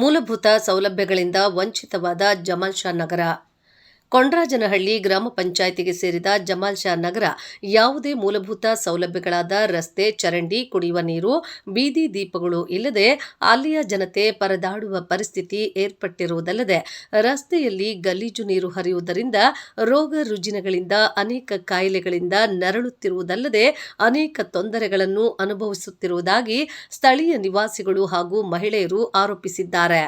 ಮೂಲಭೂತ ಸೌಲಭ್ಯಗಳಿಂದ ವಂಚಿತವಾದ ಜಮಾಲ್ ಶಾ ನಗರ. ಕೊಂಡ್ರಾಜನಹಳ್ಳಿ ಗ್ರಾಮ ಪಂಚಾಯಿತಿಗೆ ಸೇರಿದ ಜಮಾಲ್ ಶಾ ನಗರ ಯಾವುದೇ ಮೂಲಭೂತ ಸೌಲಭ್ಯಗಳಾದ ರಸ್ತೆ, ಚರಂಡಿ, ಕುಡಿಯುವ ನೀರು, ಬೀದಿ ದೀಪಗಳು ಇಲ್ಲದೆ ಅಲ್ಲಿಯ ಜನತೆ ಪರದಾಡುವ ಪರಿಸ್ಥಿತಿ ಏರ್ಪಟ್ಟಿರುವುದಲ್ಲದೆ ರಸ್ತೆಯಲ್ಲಿ ಗಲೀಜು ನೀರು ಹರಿಯುವುದರಿಂದ ರೋಗ ರುಜಿನಗಳಿಂದ, ಅನೇಕ ಕಾಯಿಲೆಗಳಿಂದ ನರಳುತ್ತಿರುವುದಲ್ಲದೆ ಅನೇಕ ತೊಂದರೆಗಳನ್ನು ಅನುಭವಿಸುತ್ತಿರುವುದಾಗಿ ಸ್ಥಳೀಯ ನಿವಾಸಿಗಳು ಹಾಗೂ ಮಹಿಳೆಯರು ಆರೋಪಿಸಿದ್ದಾರೆ.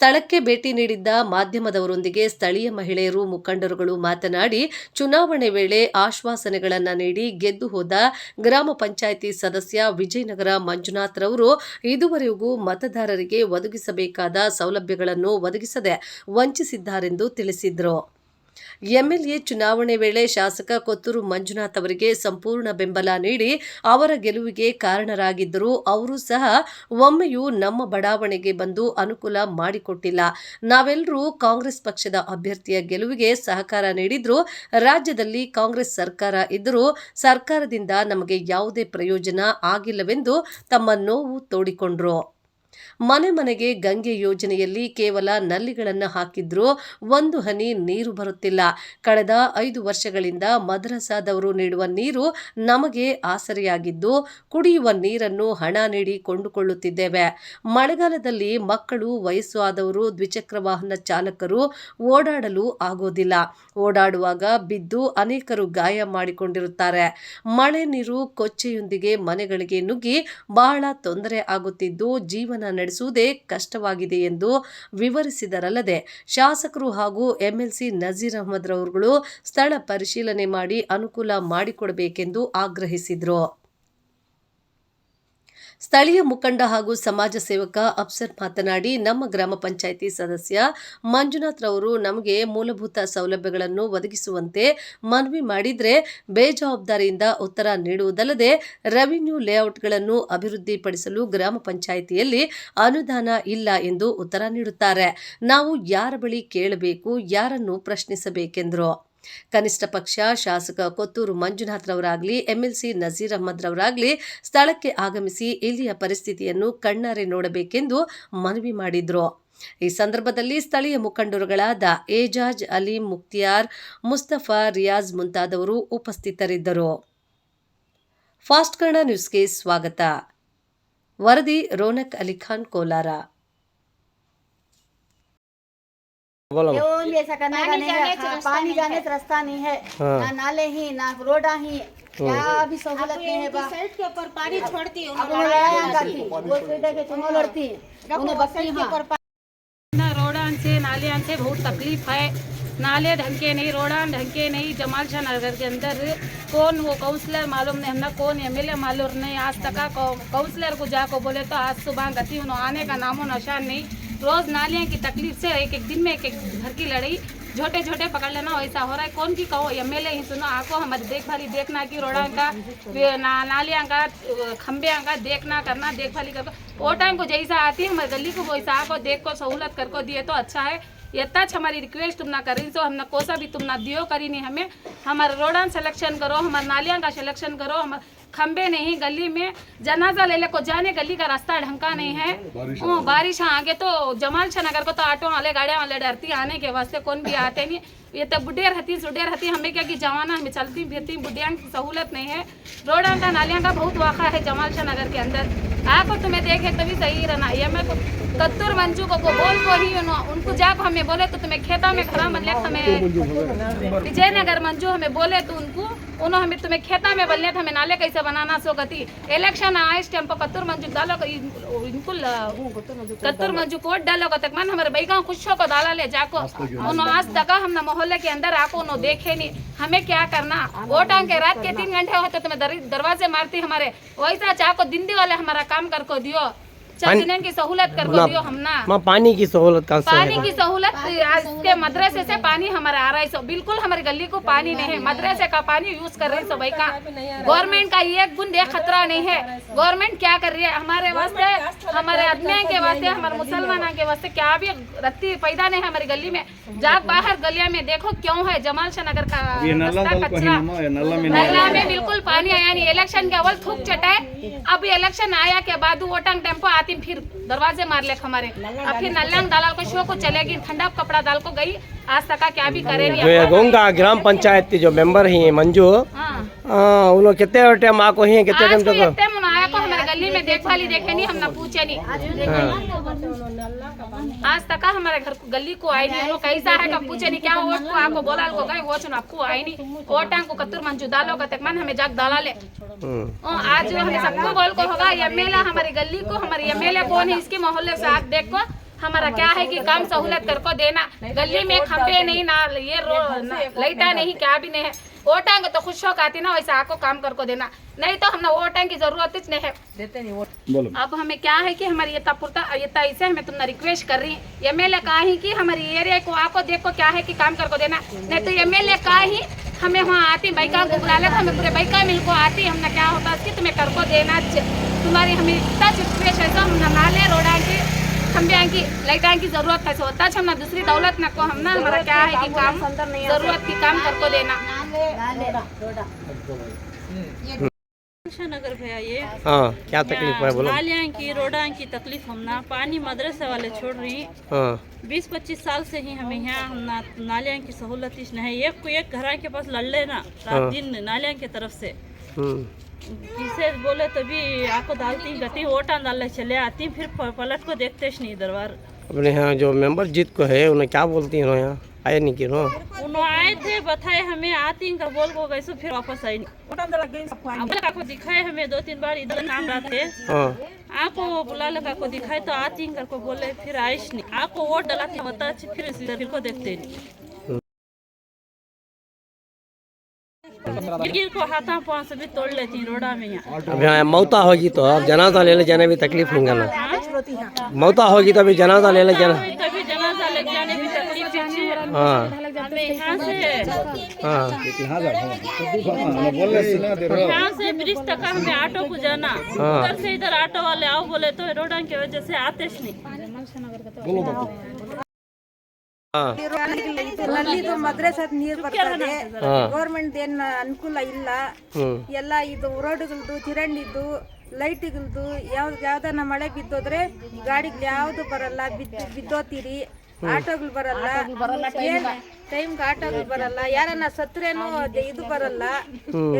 ಸ್ಥಳಕ್ಕೆ ಭೇಟಿ ನೀಡಿದ್ದ ಮಾಧ್ಯಮದವರೊಂದಿಗೆ ಸ್ಥಳೀಯ ಮಹಿಳೆಯರು, ಮುಖಂಡರುಗಳು ಮಾತನಾಡಿ, ಚುನಾವಣೆ ವೇಳೆ ಆಶ್ವಾಸನೆಗಳನ್ನು ನೀಡಿ ಗೆದ್ದು ಹೋದ ಗ್ರಾಮ ಪಂಚಾಯಿತಿ ಸದಸ್ಯ ವಿಜಯನಗರ ಮಂಜುನಾಥ್ ರವರು ಇದುವರೆಗೂ ಮತದಾರರಿಗೆ ಒದಗಿಸಬೇಕಾದ ಸೌಲಭ್ಯಗಳನ್ನು ಒದಗಿಸದೆ ವಂಚಿಸಿದ್ದಾರೆಂದು ತಿಳಿಸಿದರು. ಎಂಎಲ್ಎ ಚುನಾವಣೆ ವೇಳೆ ಶಾಸಕ ಕೊತ್ತೂರು ಮಂಜುನಾಥ್ ಅವರಿಗೆ ಸಂಪೂರ್ಣ ಬೆಂಬಲ ನೀಡಿ ಅವರ ಗೆಲುವಿಗೆ ಕಾರಣರಾಗಿದ್ದರೂ ಅವರು ಸಹ ಒಮ್ಮೆಯೂ ನಮ್ಮ ಬಡಾವಣೆಗೆ ಬಂದು ಅನುಕೂಲ ಮಾಡಿಕೊಟ್ಟಿಲ್ಲ. ನಾವೆಲ್ಲರೂ ಕಾಂಗ್ರೆಸ್ ಪಕ್ಷದ ಅಭ್ಯರ್ಥಿಯ ಗೆಲುವಿಗೆ ಸಹಕಾರ ನೀಡಿದ್ರು ರಾಜ್ಯದಲ್ಲಿ ಕಾಂಗ್ರೆಸ್ ಸರ್ಕಾರ ಇದ್ದರೂ ಸರ್ಕಾರದಿಂದ ನಮಗೆ ಯಾವುದೇ ಪ್ರಯೋಜನ ಆಗಿಲ್ಲವೆಂದು ತಮ್ಮ ನೋವು ತೋಡಿಕೊಂಡ್ರು. ಮನೆ ಮನೆಗೆ ಗಂಗೆ ಯೋಜನೆಯಲ್ಲಿ ಕೇವಲ ನಲ್ಲಿಗಳನ್ನು ಹಾಕಿದ್ರೂ ಒಂದು ಹನಿ ನೀರು ಬರುತ್ತಿಲ್ಲ. ಕಳೆದ ಐದು ವರ್ಷಗಳಿಂದ ಮದ್ರಸಾದವರು ನೀಡುವ ನೀರು ನಮಗೆ ಆಸರೆಯಾಗಿದ್ದು ಕುಡಿಯುವ ನೀರನ್ನು ಹಣ ನೀಡಿ ಕೊಂಡುಕೊಳ್ಳುತ್ತಿದ್ದೇವೆ. ಮಳೆಗಾಲದಲ್ಲಿ ಮಕ್ಕಳು, ವಯಸ್ಸು ಆದವರು, ದ್ವಿಚಕ್ರ ವಾಹನ ಚಾಲಕರು ಓಡಾಡಲು ಆಗೋದಿಲ್ಲ. ಓಡಾಡುವಾಗ ಬಿದ್ದು ಅನೇಕರು ಗಾಯ ಮಾಡಿಕೊಂಡಿರುತ್ತಾರೆ. ಮಳೆ ನೀರು ಕೊಚ್ಚೆಯೊಂದಿಗೆ ಮನೆಗಳಿಗೆ ನುಗ್ಗಿ ಬಹಳ ತೊಂದರೆ ಆಗುತ್ತಿದ್ದು ಜೀವನ ನಡೆಸುವುದೇ ಕಷ್ಟವಾಗಿದೆ ಎಂದು ವಿವರಿಸಿದರಲ್ಲದೆ ಶಾಸಕರು ಹಾಗೂ ಎಂಎಲ್ಸಿ ನಜೀರ್ ಅಹಮದ್ ರವರುಗಳು ಸ್ಥಳ ಪರಿಶೀಲನೆ ಮಾಡಿ ಅನುಕೂಲ ಮಾಡಿಕೊಡಬೇಕೆಂದು ಆಗ್ರಹಿಸಿದರು. ಸ್ಥಳೀಯ ಮುಖಂಡ ಹಾಗೂ ಸಮಾಜ ಸೇವಕ ಅಫ್ಸರ್ ಮಾತನಾಡಿ, ನಮ್ಮ ಗ್ರಾಮ ಪಂಚಾಯಿತಿ ಸದಸ್ಯ ಮಂಜುನಾಥ್ ರವರು ನಮಗೆ ಮೂಲಭೂತ ಸೌಲಭ್ಯಗಳನ್ನು ಒದಗಿಸುವಂತೆ ಮನವಿ ಮಾಡಿದರೆ ಬೇಜವಾಬ್ದಾರಿಯಿಂದ ಉತ್ತರ ನೀಡುವುದಲ್ಲದೆ ರೆವಿನ್ಯೂ ಲೇಔಟ್ಗಳನ್ನು ಅಭಿವೃದ್ಧಿಪಡಿಸಲು ಗ್ರಾಮ ಪಂಚಾಯಿತಿಯಲ್ಲಿ ಅನುದಾನ ಇಲ್ಲ ಎಂದು ಉತ್ತರ ನೀಡುತ್ತಾರೆ. ನಾವು ಯಾರ ಬಳಿ ಕೇಳಬೇಕು, ಯಾರನ್ನು ಪ್ರಶ್ನಿಸಬೇಕೆಂದರು? ಕನಿಷ್ಠ ಪಕ್ಷ, ಶಾಸಕ ಕೊತ್ತೂರು ಮಂಜುನಾಥ್ ರವರಾಗಲಿ ಎಂಎಲ್ಸಿ ನಜೀರ್ ಅಹಮದ್ ರವರಾಗಲಿ ಸ್ಥಳಕ್ಕೆ ಆಗಮಿಸಿ ಇಲ್ಲಿಯ ಪರಿಸ್ಥಿತಿಯನ್ನು ಕಣ್ಣಾರೆ ನೋಡಬೇಕೆಂದು ಮನವಿ ಮಾಡಿದ್ರು. ಈ ಸಂದರ್ಭದಲ್ಲಿ ಸ್ಥಳೀಯ ಮುಖಂಡರುಗಳಾದ ಏಜಾಜ್ ಅಲಿ ಮುಕ್ತಿಯಾರ್ ಮುಸ್ತಫಾ ರಿಯಾಜ್ ಮುಂತಾದವರು ಉಪಸ್ಥಿತರಿದ್ದರು. ಫಾಸ್ಟ್ ಕನ್ನಡ ನ್ಯೂಸ್ಗೆ ಸ್ವಾಗತ. ವರದಿ ರೋನಕ್ ಅಲಿಖಾನ್ ಕೋಲಾರ. बोलो। एवं का पानी नहीं जाने है हाँ, रास्ता पानी नहीं जाने है। रास्ता नहीं है। हाँ। ना नाले ही ना रोडा ही क्या भी सहूलत नहीं है बा। के ऊपर पानी छोड़ती है वो सीधे के लड़ती उन्हें के हाँ। ऊपर ना रोडान से नालियान से बहुत तकलीफ़ है। नाले ढंग के नहीं रोडान ढंग के नहीं जमाल शाह नगर के अंदर। कौन वो काउंसलर मालूम नहीं हमने कौन एमएलए मालूम नहीं। आज तक काउंसलर को जाको बोले तो आज सुबह गति उन्होंने आने का नामो नशान नहीं। रोज नालियाँ की तकलीफ़ से एक एक दिन में एक एक घर की लड़ाई छोटे छोटे पकड़ लेना वैसा हो रहा है। कौन की कहो? एम एल ही सुनो आपको हमारी देखभाली देखना की रोड़ा का ना, नालियाँ का खंबे का देखना करना देखभाली कर वो टाइम को जैसा आती है हमारे गली को वैसा आको देख को सहूलत कर को दिए तो अच्छा है। इतना हमारी रिक्वेस्ट तुम ना करी सो हमने कोसा भी तुम ना दियो करी नहीं हमें। हमारे रोडन सिलेक्शन करो हमारे नालियाँ का सिलेक्शन करो हमारे खंबे नहीं गली में जनाजा ले ले को जाने गली का रास्ता ढंका नहीं है। बारिश आगे तो जमाल छा नगर को तो ऑटो वाले गाड़ियाँ वाले डरती आने के वास्ते कौन भी आते नहीं। ये तो बुढ़े रहती सुडिया रहती हमें क्या कि जवाना हमें चलती फिरती बुढ़िया की सहूलत नहीं है। रोड अंडा नालियाँ का बहुत वाखा है जमाल शाह नगर के अंदर। आपको तुम्हें देखे तभी सही रहना। ये मैं कत्तूर मंजू को, को बोल को ही उनको जाकर हमें बोले तो तुम्हें खेता में खरा लिया हमें विजयनगर मंजू हमें बोले तो उनको उन्होंने हमें तुम्हें खेता में बल्ले तो हमें नाले कैसे बनाना सो गति। इलेक्शन आए इस टाइम पर कत्तूर मंजू डालो इनको कत्तूर मंजू कोट डालो तक। मन हमारे बैगा खुशों को डाला ले जाको। उन्होंने आज तक हमने मोहल्ले के अंदर आको उन्होंने देखे नहीं। हमें क्या करना? वो टाइम के रात के तीन घंटे होते तुम्हें दरवाजे मारती हमारे। वैसा चाको दिंदी वाले हमारा काम कर को दियो। पानी- की सहूलत कर दियो हमना माँ पानी की सहूलत कहाँ से पानी की सहूलत आज के मदरसे से पानी हमारे आ रहा है। सो बिल्कुल हमारी गली को पानी नहीं है। मदरसे का पानी यूज़ कर रहे हैं सो का। गवर्नमेंट का एक बूंद एक खतरा नहीं है। गवर्नमेंट क्या कर रही है? हमारे वास्ते हमारे आदमियों के वास्ते हमारे मुसलमान के वास्ते क्या भी रत्ती पैदा नहीं है हमारी गली में। जाग बाहर गलिया में देखो क्यों है? जमाल शाह नगर का रास्ता नल्ला में बिल्कुल पानी आया नहीं। इलेक्शन के अव्वल थूक चटाए। अब इलेक्शन आया के बाद वो टाइम टेंपो आते आती फिर दरवाजे मार ले हमारे। अब फिर नल्याण दलाल को शो को चलेगी ठंडा कपड़ा डाल को गई। आज तक क्या भी करे गोंगा ग्राम पंचायत की जो मेंबर है मंजू हाँ। उन्होंने उन लोग कितने टाइम आपको ही कितने टाइम तक? मुनाया को हमारे में देखभाली देखे नहीं हम ना पूछे नहीं। आज तक हमारे घर को गली को आई नहीं लोग कैसा है कब पूछे नहीं क्या वोट को आपको बोला को गए वो चुन आपको आई नहीं। वोट को कत्तूर मंजू डालो का तक मन हमें जाग डाला ले। हम्म, आज जो हमें सबको बोल को होगा एमएलए हमारी गली को हमारे एमएलए कौन है इसके मोहल्ले से आप देखो हमारा क्या है कि काम सहूलत कर को देना। गली में खंबे नहीं ना ये रो लाइटा नहीं क्या भी नहीं है। वोटांगे तो खुश होकर आती ना वैसे आपको काम कर को देना। नहीं तो हमने वोटांग की ज़रूरत ही नहीं है। अब हमें क्या है कि हमारी ये तपुरता ये ऐसे हमें तुमने रिक्वेस्ट कर। रही है एमएलए का ही कि हमारी एरिया को आपको देखो क्या है कि काम कर को देना। नहीं तो एमएलए का ही हमें वहाँ आती बाइका को बुला ले हमें पूरे बाइका मिल को आती हमने क्या होता कि तुम्हें कर को देना तुम्हारी हमें इतना सिचुएशन है तो हम नाले रोडा की खंबे की लाइटा की ज़रूरत है होता है हमने दूसरी दौलत न को हम ना हमारा क्या है कि काम ज़रूरत की काम कर को देना। नगर भैया ये हाँ। क्या तकलीफ़ है बोलो। नालियाँ की रोडां की तकलीफ़ हम ना पानी मदरसे वाले छोड़ रही। हाँ। बीस पच्चीस साल से ही हमें यहाँ ना नालियाँ की सहूलत ही नहीं एक को एक घर के पास लड़ लेना हाँ। रात दिन नालियाँ की तरफ़ से। हम्म, किसे बोले तभी आपको डालती गति वोटा डालने चले आती फिर पलट को देखते नहीं दरबार। अपने यहाँ जो मेंबर जीत को है उन्हें क्या बोलती है यहाँ? आए नहीं कि नो उन्होंने आए थे बताए हमें आती कर बोल को गए फिर वापस आई। आपको दिखाए हमें दो तीन बार इधर नाम रहते हाँ। आपको बुला लगा को दिखाए तो आती कर को बोले फिर आइश नहीं। आपको वोट डलाती होता अच्छी फिर फिर को देखते नहीं गिर को हाथा पाँव से भी तोड़ लेती रोडा में यहाँ। अब मौता होगी तो अब जनाजा ले ले जाने भी तकलीफ़ नहीं करना मौता होगी तो अभी जनाजा ले ले जाना। कभी जनाजा ले जाने भी है हाँ यहाँ से हाँ यहाँ से ब्रिज तक हमें ऑटो को जाना हाँ। उधर से इधर ऑटो वाले आओ बोले तो रोडा की वजह से आते नहीं हाँ ನಲ್ಲಿದು ಮದ್ರಸಾದ ನೀರ್ ಬರ್ತದೆ ಹಾಂ ಗೌರ್ಮೆಂಟ್ ಏನ್ ಅನುಕೂಲ ಇಲ್ಲ ಹ್ಞೂ ಎಲ್ಲ ಇದು ರೋಡ್ಗಳದ್ದು ಚಿರಂಡಿದ್ದು ಲೈಟ್ಗಳದ್ದು ಯಾವ್ದು ಯಾವ್ದನ್ನ ಮಳೆ ಬಿದ್ದೋದ್ರೆ ಗಾಡಿಗಳು ಯಾವ್ದು ಬರಲ್ಲ ಬಿದ್ದು ಬಿದ್ದೋತೀರಿ ಆಟೋಗಳು ಬರಲ್ಲ. ಟೈಮ್ ಟೈಮ್ಗೆ ಆಟೋಗಳು ಬರಲ್ಲ. ಯಾರನ್ನ ಸತ್ರೇನು ಅದ್ ಇದು ಬರಲ್ಲ.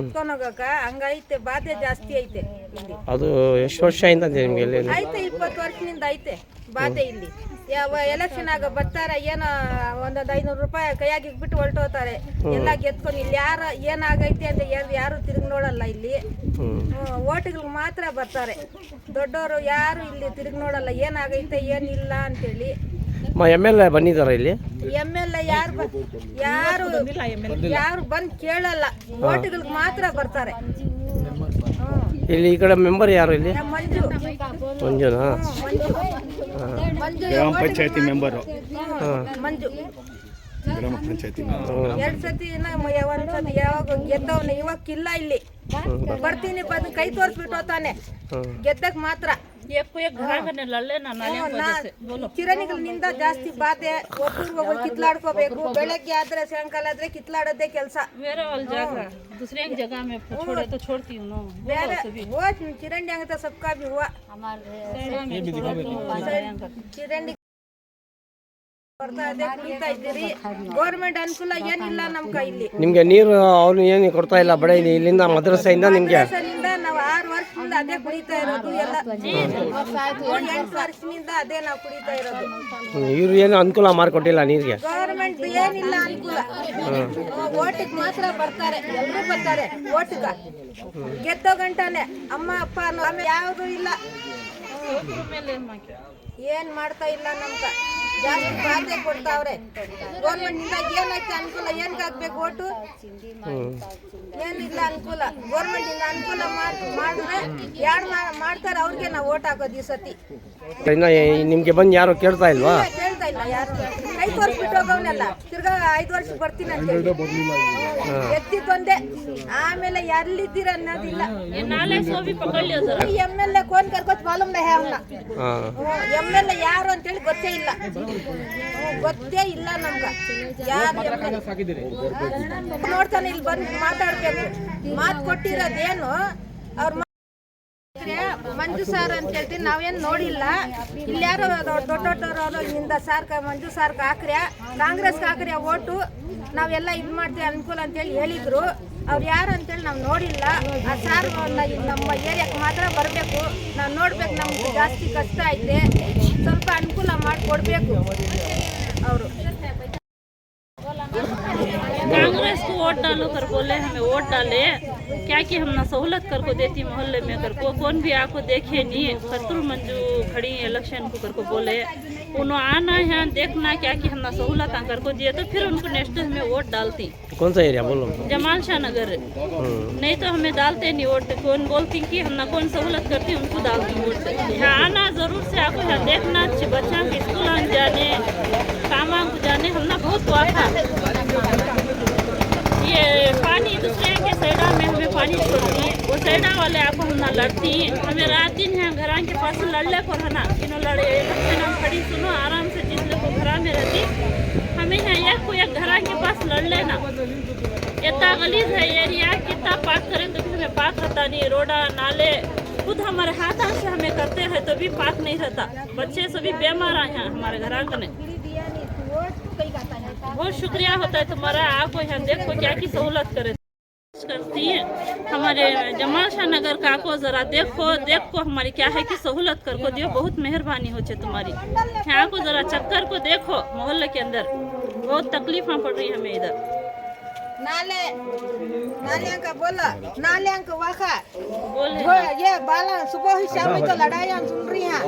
ಎತ್ಕೊಂಡು ಹೋಗಕ ಹಂಗೈತೆ ಬಾಧೆ ಜಾಸ್ತಿ ಐತೆ ಇಲ್ಲಿ. ಅದು ಎಷ್ಟು ವರ್ಷದಿಂದ ಇದೆ ನಿಮಗೆ ಇಲ್ಲಿ? ಐತೆ ಇಪ್ಪತ್ತು ವರ್ಷದಿಂದ ಐತೆ ಬಾಧೆ ಇಲ್ಲಿ. ಯಾವ ಎಲೆಕ್ಷನ್ ಆಗ ಬರ್ತಾರ ಏನೋ ಒಂದೊಂದು ಐನೂರು ರೂಪಾಯಿ ಕೈಯಾಗಿ ಬಿಟ್ಟು ಹೊರಟೋತಾರೆ ಎಲ್ಲ ಗೆದ್ಕೊಂಡು ಇಲ್ಲಿ ಯಾರ ಏನಾಗೈತೆ ಅಂತ ಯಾರು ಯಾರು ತಿರುಗಿ ನೋಡಲ್ಲ ಇಲ್ಲಿ. ಓಟ್ಗಳಿಗೆ ಮಾತ್ರ ಬರ್ತಾರೆ. ದೊಡ್ಡವರು ಯಾರು ಇಲ್ಲಿ ತಿರುಗಿ ನೋಡಲ್ಲ ಏನಾಗೈತೆ ಏನಿಲ್ಲ ಅಂತೇಳಿ. ಎಂ ಎಲ್ ಎ ಬಂದಿದ್ದಾರೆ ಇಲ್ಲಿ? ಎಂ ಎಲ್ ಎ ಯಾರು ಯಾರು ಯಾರು ಬಂದು ಕೇಳಲ್ಲ. ಓಟ್ಗಳಿಗೆ ಮಾತ್ರ ಬರ್ತಾರೆ. ಇಲ್ಲಿ ಈ ಕಡೆ ಮೆಂಬರ್ ಯಾರು ಇಲ್ಲಿ? ಮಂಜು. ಮಂಜುನಾ? ಗ್ರಾಮ ಪಂಚಾಯತಿ ಮೆಂಬರು. ಮಂಜು. ಗ್ರಾಮ ಪಂಚಾಯತಿ ಎರಡು ಸತಿ ಒಂದ್ ಸತಿ ಯಾವಾಗ ಗೆದ್ದವನು ಇವಾಗ ಇಲ್ಲ. ಇಲ್ಲಿ ಬರ್ತೀನಿ ಬಂದು ಕೈ ತೋರಿಸ್ಬಿಟ್ಟು ಹೋತಾನೆ. ಗೆದ್ದಕ್ಕೆ ಗೆದ್ದಕ್ ಮಾತ್ರ. ಕಿರಣಿಗಳಿಂದ ಜಾಸ್ತಿ ಬಾಧೆ ಒಬ್ಬರು ಕಿತ್ಲಾಡ್ಕೋಬೇಕು ಬೆಳಗ್ಗೆ ಆದ್ರೆ ಸಾಯಂಕಾಲ ಆದ್ರೆ ಕಿತ್ಲಾಡೋದೇ ಕೆಲಸ. ಕಿರಂಡಿ ಹಂಗ ಸಬ್. ಭಿ ಹೂವ. ಕಿರಂಡಿ ಗೌರ್ಮೆಂಟ್ ಅನುಕೂಲ ಏನಿಲ್ಲ ನಮ್ ಇಲ್ಲಿ ನಿಮ್ಗೆ ನೀರು ಅವ್ರು ಏನು ಕೊಡ್ತಾ ಇಲ್ಲ ಬಡ ಇಲ್ಲಿಂದ ಮದ್ರಸೆಯಿಂದ ನಿಮ್ಗೆ. ನಾವು ಆರು ವರ್ಷದಿಂದ ಅದೇ ಕುಡಿತಾ ಇರೋದು ಎಲ್ಲ. ಎಂಟು ವರ್ಷದಿಂದ ಅದೇ ನಾವು ಕುಡಿತಾ ಇರೋದು. ಇವ್ರು ಏನು ಅನುಕೂಲ ಮಾಡಿಕೊಟ್ಟಿಲ್ಲ ನೀರಿಗೆ? ಗೌರ್ಮೆಂಟ್ ಏನಿಲ್ಲ ಅನುಕೂಲ. ಓಟಿಗೆ ಮಾತ್ರ ಬರ್ತಾರೆ ಎಲ್ಲರೂ ಬರ್ತಾರೆ ಓಟಿಗ. ಗೆದ್ದೋ ಗಂಟಾನೆ ಅಮ್ಮ ಅಪ್ಪ ಅನ್ನೋ ಆಮೇಲೆ ಯಾವುದು ಇಲ್ಲ. ಏನ್ ಮಾಡ್ತಾ ಇಲ್ಲ ನಮ್ಗ. ಜಾಸ್ತಿ ಬಾಧೆ ಕೊಡ್ತಾವ್ರೆ. ಗೌರ್ಮೆಂಟ್ ಏನಕ್ಕೆ ಅನುಕೂಲ ಏನ್ಗಾಗ್ಬೇಕು ಓಟು? ಏನಿಲ್ಲ ಅನುಕೂಲ. ಗೌರ್ಮೆಂಟ್ ಇಂದ ಅನುಕೂಲ ಮಾಡ್- ಮಾಡಿದ್ರೆ ಯಾರು ಮಾಡ್ತಾರೆ ಅವ್ರಿಗೆ ನಾವು ಓಟ್ ಹಾಕೋದು ಈ ಸತಿ. ನಿಮ್ಗೆ ನಿಮಗೆ ಬಂದು ಯಾರು ಕೇಳ್ತಾ ಇಲ್ವಾ? ಕೇಳ್ತಾ ಇಲ್ಲ ಯಾರು. ಐದು ವರ್ಷ ಬಿಟ್ಟು ತಿರ್ಗಾ ಐದು ವರ್ಷಕ್ಕೆ ಬರ್ತೀನಿ ಅಂತ ಹೇಳಿ. ಎತ್ತಿದ್ದೊಂದೇ ಆಮೇಲೆ ಎಲ್ಲಿದ್ದೀರ ಅನ್ನೋದಿಲ್ಲ. ಎಂ ಎಲ್ ಎ ಕೋನ್ ಕರ್ಕೋತ್ ಮಾಲೂಮ್ ನಹೆ ಎಂ ಎಲ್ ಎ ಯಾರು ಅಂತೇಳಿ ಗೊತ್ತೇ ಇಲ್ಲ. ಗೊತ್ತೇ ಇಲ್ಲ ನಮ್ಗ. ಯಾರು ನೋಡ್ತಾನೆ, ಇಲ್ಲಿ ಬಂದು ಮಾತಾಡ್ಬೇಕು. ಮಾತು ಕೊಟ್ಟಿರೋದೇನು? ಅವ್ರ ಮಂಜು ಸಾರ್ ಅಂತ ಹೇಳ್ತೀನಿ ನಾವೇನು ನೋಡಿಲ್ಲ ಇಲ್ಲಿ ಯಾರೋ ದೊಡ್ಡ ದೊಡ್ಡವರು ಇಂದ ಸಾರ್ಕ ಮಂಜು ಸಾರ್ಕ ಹಾಕ್ರ್ಯಾ ಕಾಂಗ್ರೆಸ್ಗೆ ಹಾಕ್ರ್ಯಾ ಓಟು ನಾವೆಲ್ಲ ಇದು ಮಾಡ್ತೀವಿ ಅನುಕೂಲ ಅಂತೇಳಿ ಹೇಳಿದ್ರು ಅವ್ರು ಯಾರು ಅಂತೇಳಿ ನಾವು ನೋಡಿಲ್ಲ ಆ ಸಾರ್ ನಮ್ಮ ಏರಿಯಾಕ್ಕೆ ಮಾತ್ರ ಬರಬೇಕು ನಾವು ನೋಡ್ಬೇಕು ನಮ್ಗೆ ಜಾಸ್ತಿ ಕಷ್ಟ ಐತೆ ಸ್ವಲ್ಪ ಅನುಕೂಲ ಮಾಡಿಕೊಡ್ಬೇಕು ಅವರು कांग्रेस को वोट डालो कर बोले हमें वोट डाले क्या कि हम ना सहूलत कर को देती मोहल्ले में कर को कौन भी आको देखे नहीं खतुर मंजू खड़ी इलेक्शन को कर को बोले उन्होंने आना है देखना क्या कि हम ना सहूलत कर को दिए तो फिर उनको नेक्स्ट हमें वोट डालती। कौन सा एरिया बोलो? जमाल शाह नगर। हम्म। नहीं तो हमें डालते नहीं वोट कौन बोलती कि हम ना कौन सहूलत करती उनको डालती वोट। यहाँ आना ज़रूर से आपको यहाँ देखना बच्चा के स्कूल जाने काम जाने हम ना बहुत वाथा ये पानी दूसरे के सैडा में हमें पानी छोड़ती वो सैडा वाले आपको हम ना लड़ती हैं। हमें रात दिन है घर के पास लड़ले पर है ना किनो लड़े। हम खड़ी सुनो, आराम से जिस लोग घर में रहती। हमें यहाँ एक को एक घर के पास लड़ लेना इतना गलीज है एरिया, कितना पाक करें तो हमें पाक रहता नहीं। रोडा, नाले, खुद हमारे हाथ से हमें करते हैं तो भी पाक नहीं रहता। बच्चे सभी बीमार आए हैं हमारे घर आँगन बहुत शुक्रिया होता है तुम्हारा आपको यहाँ देखो क्या की सहूलत करे। करती है। हमारे जमाल शाह नगर का को जरा देखो देखो हमारी क्या है कि सहूलत कर को दियो बहुत मेहरबानी हो तुम्हारी। यहाँ को जरा चक्कर को देखो मोहल्ले के अंदर। बहुत तकलीफ़ पड़ रही है हमें इधर। नाले नाले का बोला नाले का वाखा बोले ये बाला सुबह ही शाम में तो लड़ाई सुन रही हैं।